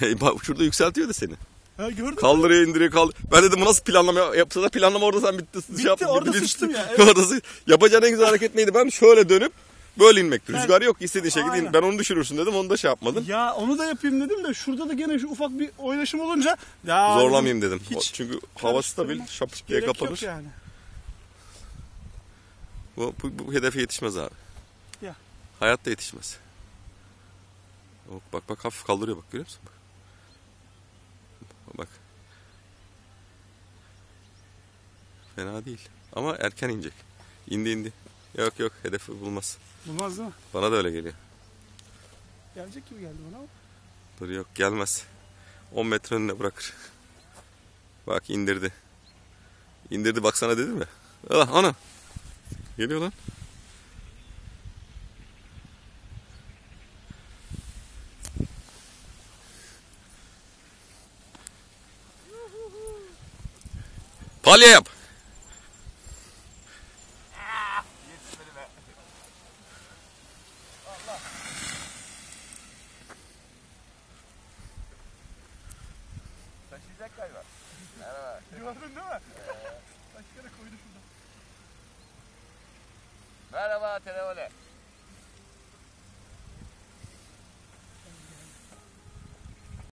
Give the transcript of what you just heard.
Bak şurada yükseltiyor da seni. Ha gördün? Kaldırıyor indiriyor kaldır. Ben dedim bu nasıl planlama yapsa da planlama orada sen bitti. Bitti, şey yaptın, orada bitti, sıçtım ya, evet. Orada Yapacağın en güzel hareket neydi? Ben şöyle dönüp böyle inmekti. Rüzgar yok istediğin şekilde in. Ben onu düşürürsün dedim onu da şey yapmadın. Ya onu da yapayım dedim de şurada da gene şu ufak bir oynaşım olunca ya Zorlamayayım dedim. O- Hiç Çünkü hava stabil şapış diye kapanır. yani. Bu, bu, bu hedefe yetişmez abi. Ya. Hayatta yetişmez. Bak bak, bak hafif kaldırıyor bak görüyor musun? Bak. Fena değil. Ama erken inecek. İndi indi. Yok yok hedefi bulmaz. Bulmaz mi? Bana da öyle geliyor. Gelecek gibi geldi bana ama. Dur yok gelmez. 10 metre önüne bırakır. Bak indirdi. İndirdi baksana dedim ya. Ah ana. Geliyor lan. Palya yap. Taşıyacak galiba. Gördün değil mi? Kaç kere koydu şurada. Merhaba telefone.